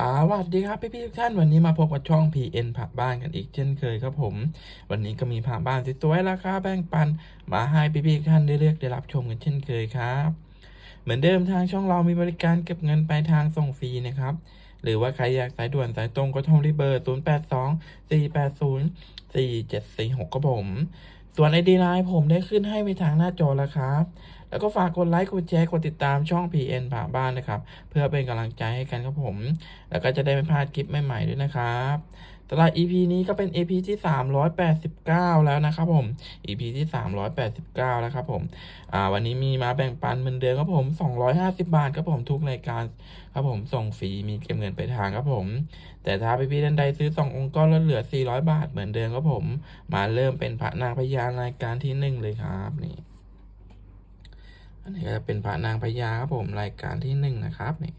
สวัสดีครับพี่ๆทุกท่านวันนี้มาพบกับช่อง PN ผักบ้านกันอีกเช่นเคยครับผม วันนี้ก็มีผักบ้านสวยๆราคาแบ่งปัน มาให้พี่ๆทุกท่านได้เลือกได้รับชมกันเช่นเคยครับ เหมือนเดิมทางช่องเรามีบริการเก็บเงินปลายทางส่งฟรีนะครับ หรือว่าใครอยากสายด่วนสายตรงก็โทรที่เบอร์ 0 8 2 4 8 0 4 7 4 6ครับผม ส่วนไอดีไลน์ผมได้ขึ้นให้ไปทางหน้าจอแล้วครับ แล้วก็ฝากกดไลค์กดแชร์กดติดตามช่อง PN ผ่าบ้านนะครับ เพื่อเป็นกำลังใจให้กันครับผม แล้วก็จะได้ไม่พลาดคลิปใหม่ๆด้วยนะครับสำหรับ EP นี้ก็เป็น EP ที่ 389 แล้วนะครับผม EP ที่ 389 แล้วครับผม อ่า วันนี้มีมาแบ่งปันเหมือนเดิมครับผม 250 บาทครับผมทุกรายการครับผมส่งฟรีมีเก็บเงินไปลายทางครับผม แต่ถ้าพี่ๆท่านใดซื้อ 2 องค์ก็ลดเหลือ 400 บาทเหมือนเดิมครับผม มาเริ่มเป็นพระนางพญารายการที่หนึ่งเลยครับนี่ อันนี้ก็จะเป็นพระนางพญาครับผมรายการที่หนึ่งนะครับนี่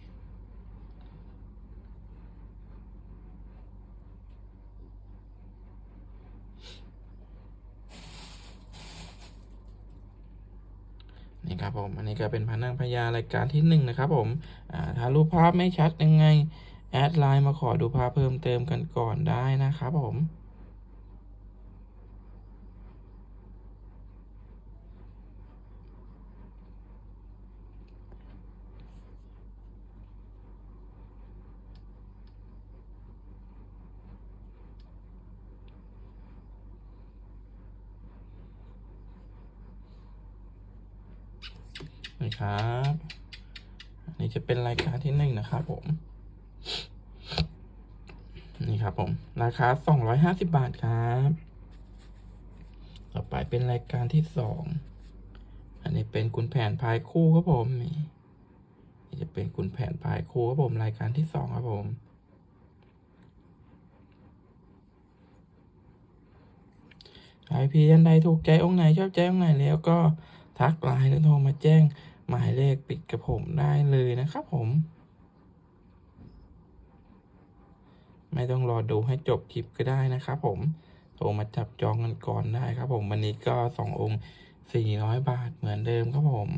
นี่ครับผมอันนี้ก็เป็นพระนางพญารายการที่หนึ่งนะครับผมถ้ารูปภาพไม่ชัดยังไง แอดไลน์มาขอดูภาพเพิ่มเติมกันก่อนได้นะครับผม นะครับอันนี้จะเป็นรายการที่หนึ่งนะครับผม นี่ครับผม ราคาสองร้อยห้าสิบบาทครับ ต่อไปเป็นรายการที่สอง อันนี้เป็นคุณแผนพายคู่ครับผมนี่นี่จะเป็นคุณแผนพายคู่ครับผม รายการที่สองครับผมใครพี่ยันใดถูกใจองค์ไหนชอบใจองค์ไหนแล้วก็ทักไลน์หรือโทรมาแจ้ง หมายเลขปิดกับผมได้เลยนะครับผม ไม่ต้องรอดูให้จบคลิปก็ได้นะครับผมโทรมาจับจองกันก่อนได้ครับผม วันนี้ก็สององค์สี่ร้อยบาทเหมือนเดิมครับผม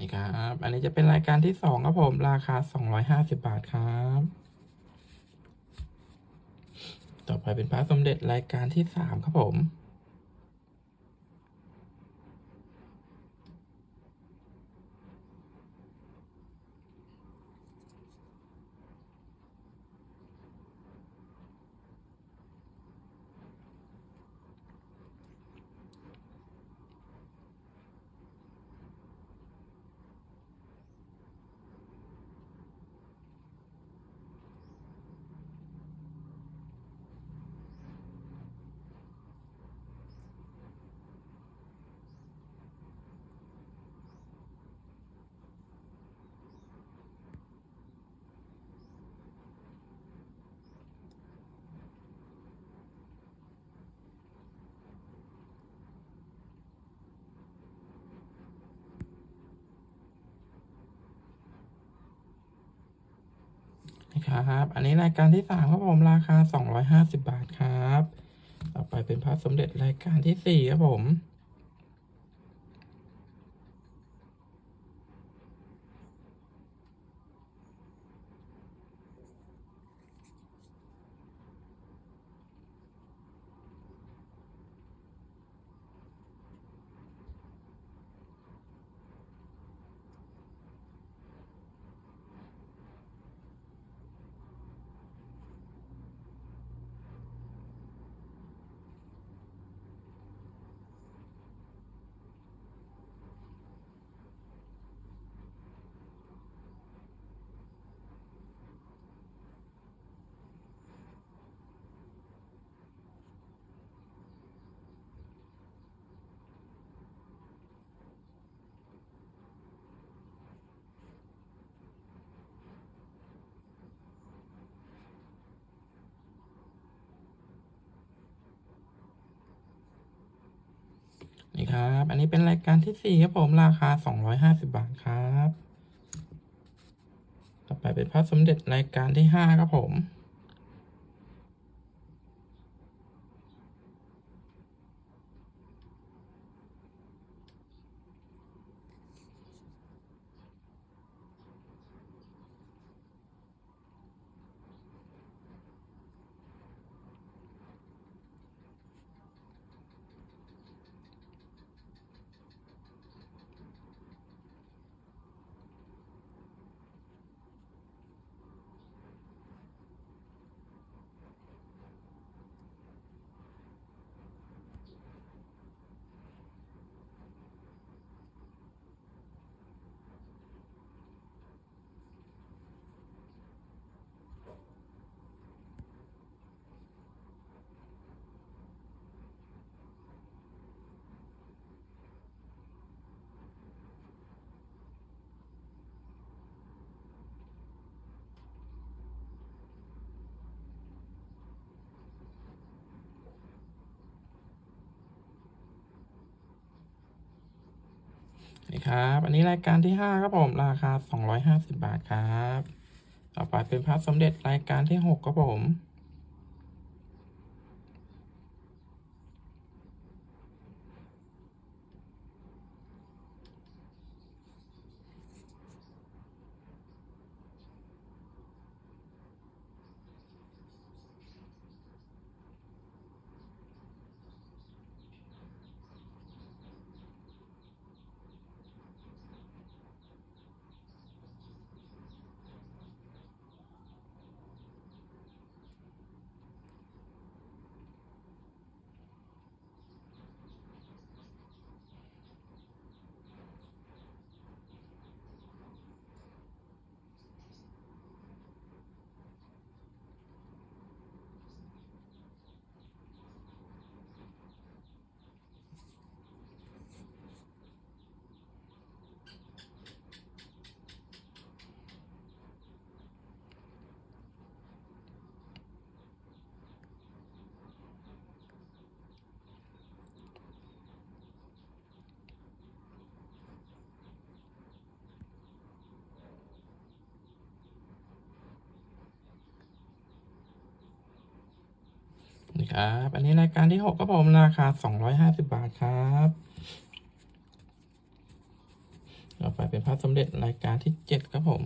นี่ครับ อันนี้จะเป็นรายการที่สองครับผม ราคาสองร้อยห้าสิบาทครับ ต่อไปเป็นพระสมเด็จรายการที่สามครับผม นะครับ อันนี้รายการที่สามครับผมราคาสองร้อยห้าสิบาทครับ ต่อไปเป็นพระสมเด็จรายการที่สี่ครับผม อันนี้เป็นรายการที่สี่ครับผม ราคาสองร้อยห้าสิบาทครับ ต่อไปเป็นพระสมเด็จรายการที่ห้าครับผม นี่ครับ อันนี้รายการที่ห้าครับผม ราคาสองร้อยห้าสิบาทครับ ต่อไปเป็นพระสมเด็จรายการที่หกครับผม นี่ ครับ อันนี้รายการที่หกครับผมราคาสองร้อยห้าสิบาทครับต่อไปเป็นพระสมเด็จรายการที่เจ็ดครับผม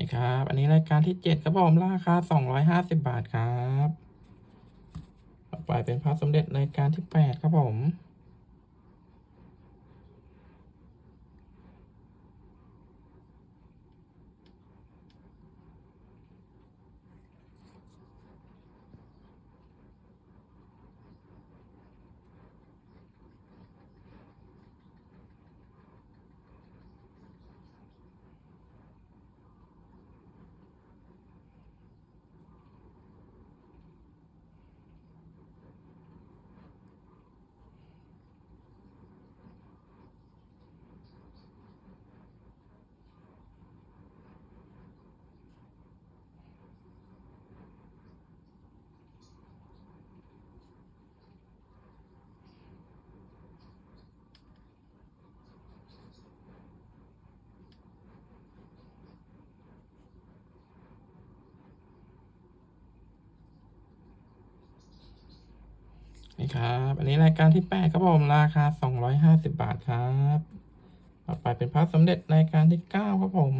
นี่ครับ อันนี้รายการที่เจ็ดครับผมราคาสองร้อยห้าสิบาทครับ ต่อไปเป็นพระสมเด็จรายการที่แปดครับผม นี่ครับ อันนี้รายการที่แปดครับผมราคาสองร้อยห้าสิบบาทครับ ต่อไปเป็นพระสมเด็จรายการที่เก้าครับผม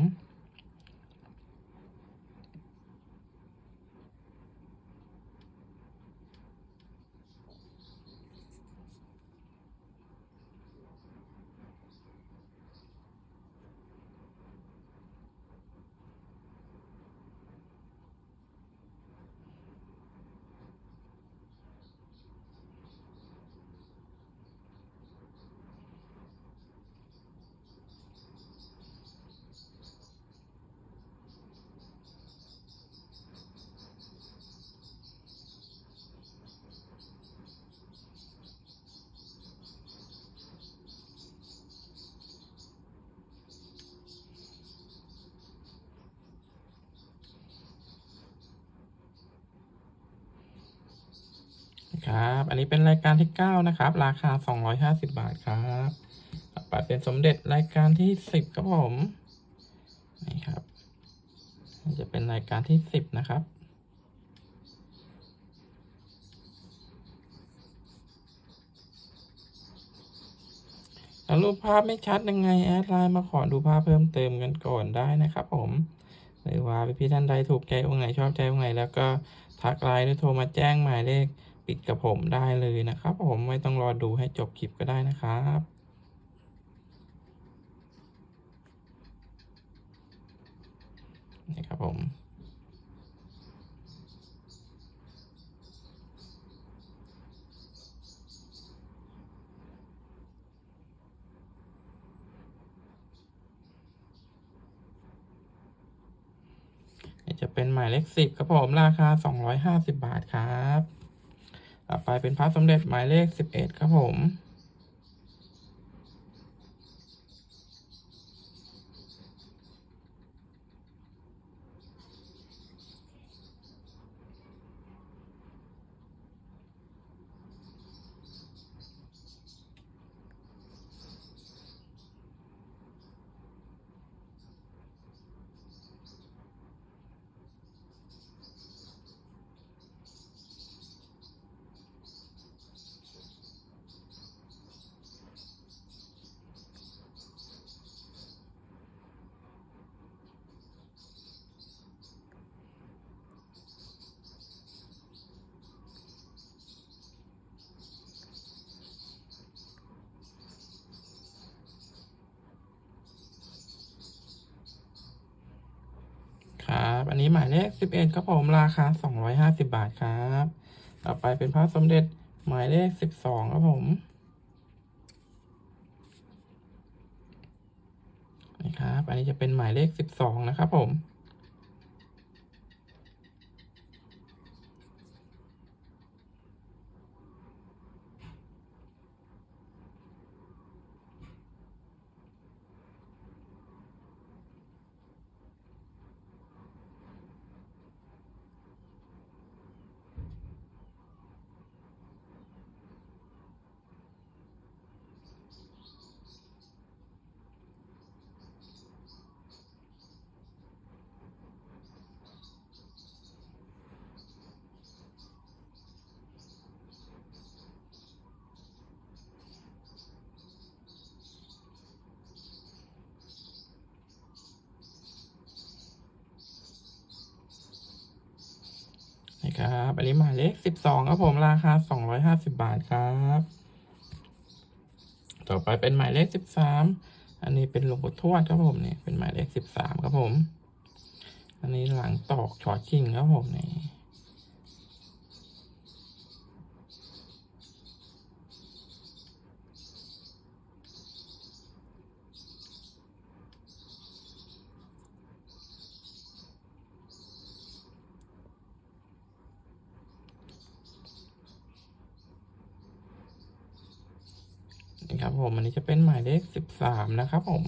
ครับ อันนี้เป็นรายการที่เก้านะครับ ราคาสองร้อยห้าสิบบาทครับต่อไปเป็นสมเด็จรายการที่สิบครับผม นี่ครับจะเป็นรายการที่สิบนะครับแล้วรูปภาพไม่ชัดยังไง แอดไลน์มาขอดูภาพเพิ่มเติมกันก่อนได้นะครับผมหรือว่าพี่ท่านใดถูกใจองค์ไหนชอบใจองค์ไหนแล้วก็ทักไลน์หรือโทรมาแจ้งหมายเลข ปิดกับผมได้เลยนะครับ ผมไม่ต้องรอดูให้จบคลิปก็ได้นะครับนี่ครับผมนี่จะเป็นหมายเลขสิบครับผม ราคาสองร้อยห้าสิบบาทครับ ต่อไปเป็นพระสมเด็จหมายเลขสิบเอ็ดครับผม ครับ อันนี้หมายเลขสิบเอ็ดครับผมราคาสองร้อยห้าสิบบาทครับ ต่อไปเป็นพระสมเด็จหมายเลขสิบสองครับผมนี่ครับ อันนี้จะเป็นหมายเลขสิบสองนะครับผม นี่ครับอันนี้หมายเลขสิบสองครับผมราคาสองร้อยห้าสิบบาทครับ ต่อไปเป็นหมายเลขสิบสามอันนี้เป็นหลวงปู่ทวดครับผมเนี่ยเป็นหมายเลขสิบสามครับผม อันนี้หลังตอกชอชิงครับผมนี่นี่ ครับผม อันนี้จะเป็นหมายเลขสิบสามนะครับผม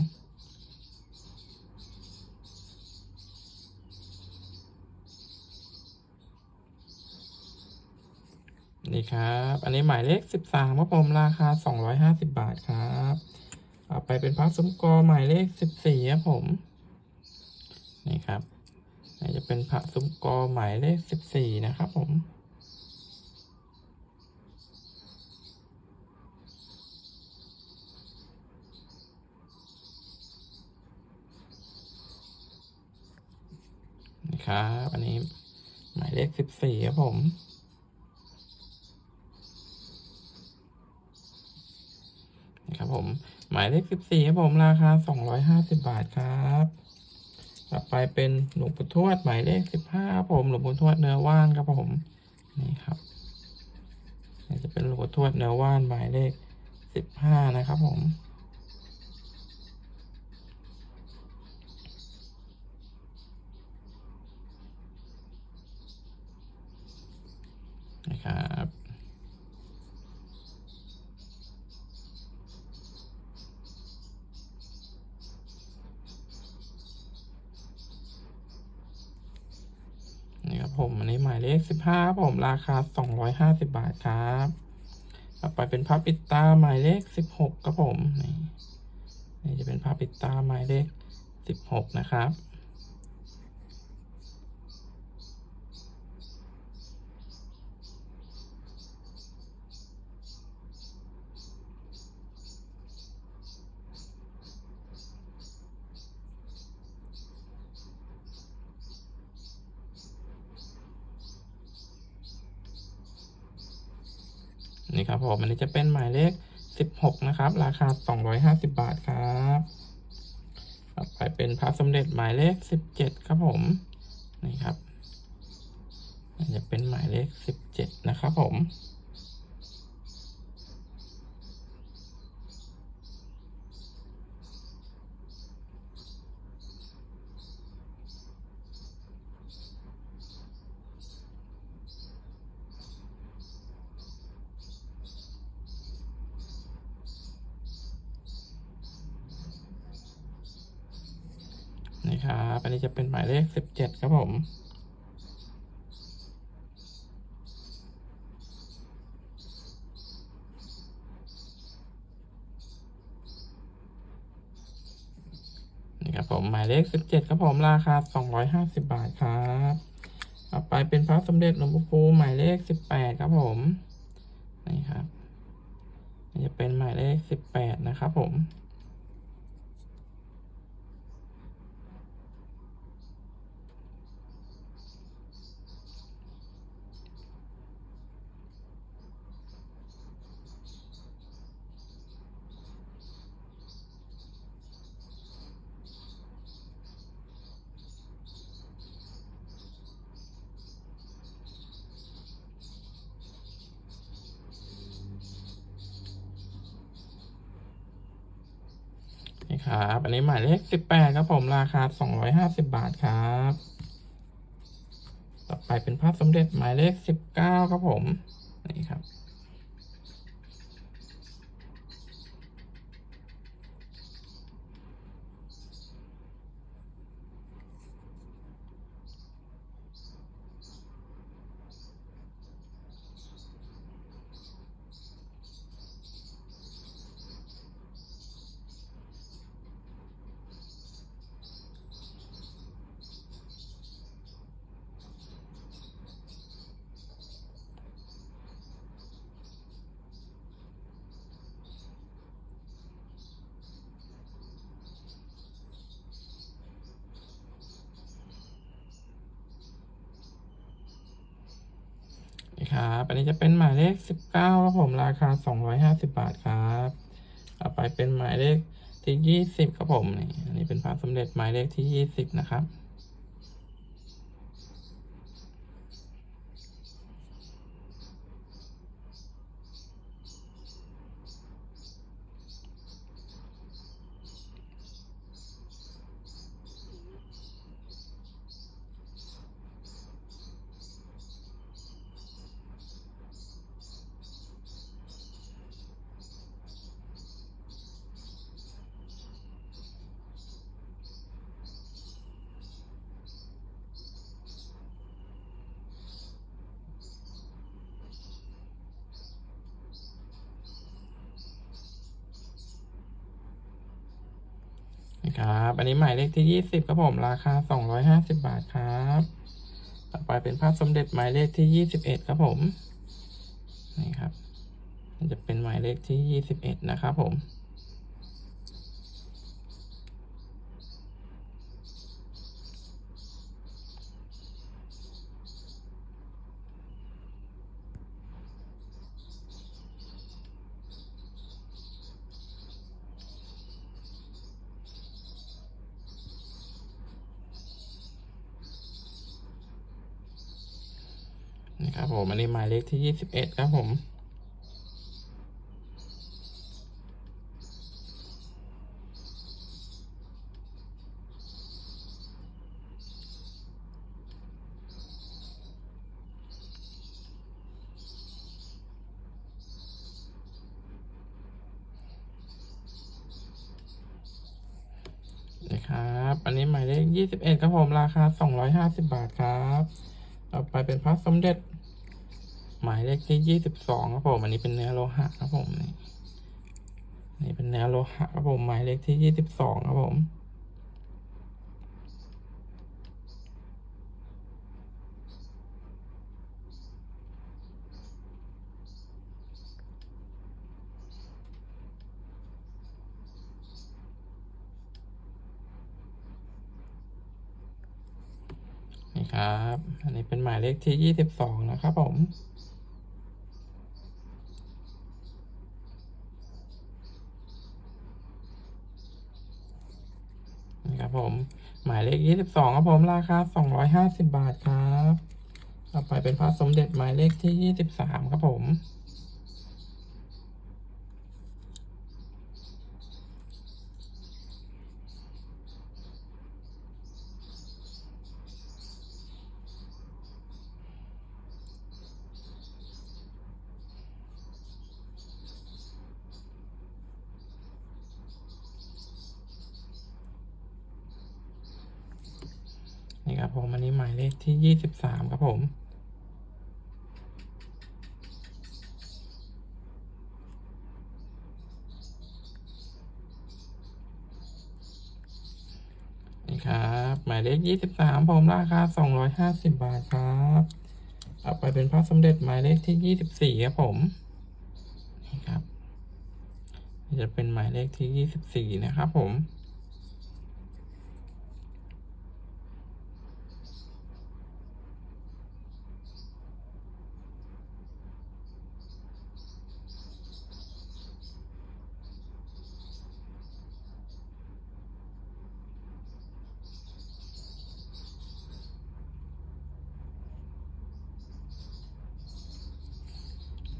นี่ครับ อันนี้หมายเลขสิบสามครับผมราคาสองร้อยห้าสิบบาทครับต่อไปเป็นพระซุ้มกอหมายเลขสิบสี่ครับผม นี่ครับจะเป็นพระซุ้มกอหมายเลขสิบสี่นะครับผม ครับ อันนี้ หมายเลขสิบสี่ครับผม นะครับผม หมายเลขสิบสี่ครับผม ราคาสองร้อยห้าสิบบาทครับ ต่อไปเป็นหลวงปู่ทวด หมายเลขสิบห้าครับผม หลวงปู่ทวดเนื้อว่านครับผม นี่ครับจะเป็นหลวงปู่ทวดเนื้อว่านหมายเลขสิบห้านะครับผม นะครับ นี่ครับ ผม อันนี้หมายเลขสิบห้าครับผมราคาสองร้อยห้าสิบบาทครับต่อไปเป็นผ้าปิดตาหมายเลขสิบหกครับผมนี่นี่จะเป็นผ้าปิดตาหมายเลขสิบหกนะครับ ผมอันนี้จะเป็นหมายเลขสิบหกนะครับ ราคาสองร้อยห้าสิบบาทครับต่อไปเป็นพระสมเด็จหมายเลขสิบเจ็ดครับผมนี่ครับจะเป็นหมายเลขสิบเจ็ดนะครับผม จะเป็นหมายเลขสิบเจ็ดครับผม นี่ครับผม หมายเลขสิบเจ็ดครับผม ราคาสองร้อยห้าสิบบาทครับต่อไปเป็นพระสมเด็จหลวงปู่ฟูหมายเลขสิบแปดครับผม นี่ครับจะเป็นหมายเลขสิบแปดนะครับผม นี่ ครับ อันนี้หมายเลขสิบแปดครับผมราคาสองร้อยห้าสิบบาทครับ ต่อไปเป็นภาพสมเด็จหมายเลขสิบเก้าครับผม นี่ครับ นี่ ครับอันนี้จะเป็นหมายเลขสิบเก้าครับผมราคาสองร้อยห้าสิบบาทครับต่อไปเป็นหมายเลขที่ยี่สิบครับผมนี่อันนี้เป็นภาพสำเร็จหมายเลขที่ยี่สิบนะครับ ครับ อันนี้หมายเลขที่ยี่สิบครับผม ราคาสองร้อยห้าสิบบาทครับ ต่อไปเป็นภาพสมเด็จหมายเลขที่ยี่สิบเอ็ดครับผม นี่ครับจะเป็นหมายเลขที่ยี่สิบเอ็ดนะครับผม นะครับผมอันนี้หมายเลขที่ยี่สิบเอ็ดครับผมนะครับอันนี้หมายเลขยี่สิบเอ็ดครับผม ราคาสองร้อยห้าสิบบาทครับ ต่อไปเป็นพระสมเด็จ หมายเลขที่ยี่สิบสองครับผมอันนี้เป็นเนื้อโลหะครับผมนี่นี่เป็นเนื้อโลหะครับผมหมายเลขที่ยี่สิบสองครับผมนี่ครับ อันนี้เป็นหมายเลขที่ยี่สิบสองนะครับผม นี่ครับผม หมายเลขยี่สิบสองครับผมราคาสองร้อยห้าสิบบาทครับ ต่อไปเป็นพระสมเด็จหมายเลขที่ยี่สิบสามครับผม นี่ ครับผมอันนี้หมายเลขที่ยี่สิบสามครับผมนี่ครับหมายเลขยี่สิบสามผมราคาสองร้อยห้าสิบบาทครับต่อไปเป็นพระสมเด็จหมายเลขที่ยี่สิบสี่ครับผมนี่ครับจะเป็นหมายเลขที่ยี่สิบสี่นะครับผม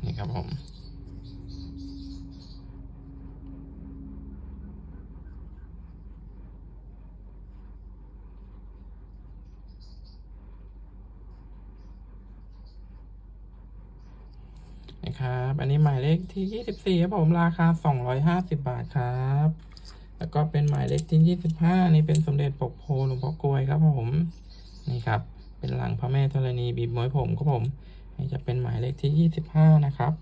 นี่ ครับผมนะครับ อันนี้หมายเลขที่ยี่สิบสี่ครับผม ราคาสองร้อยห้าสิบาทครับ แล้วก็เป็นหมายเลขที่ยี่สิบห้านี่เป็นสมเด็จปกโพหลวงพ่อกลวยครับผม นี่ครับ เป็นหลังพระแม่ธรณีบีบมวยผมครับผม นี่จะเป็นหมายเลขที่ยี่สิบห้านะครับ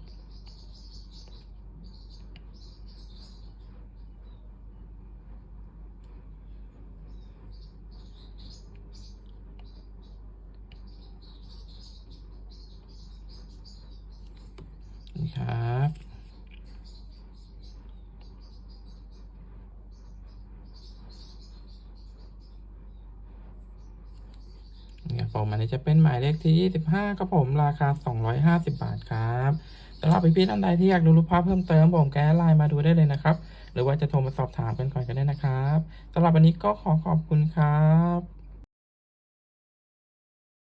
นี่ครับ นี่ครับผมอันนี้ จะเป็นหมายเลขที่ 25ครับผมราคา 250 บาทครับสำหรับพี่ๆท่านใดที่อยากดูรูปภาพเพิ่มเติมผมแก้ไลน์มาดูได้เลยนะครับ หรือว่าจะโทรมาสอบถามกันก่อนก็ได้นะครับสำหรับวันนี้ก็ขอขอบคุณครับ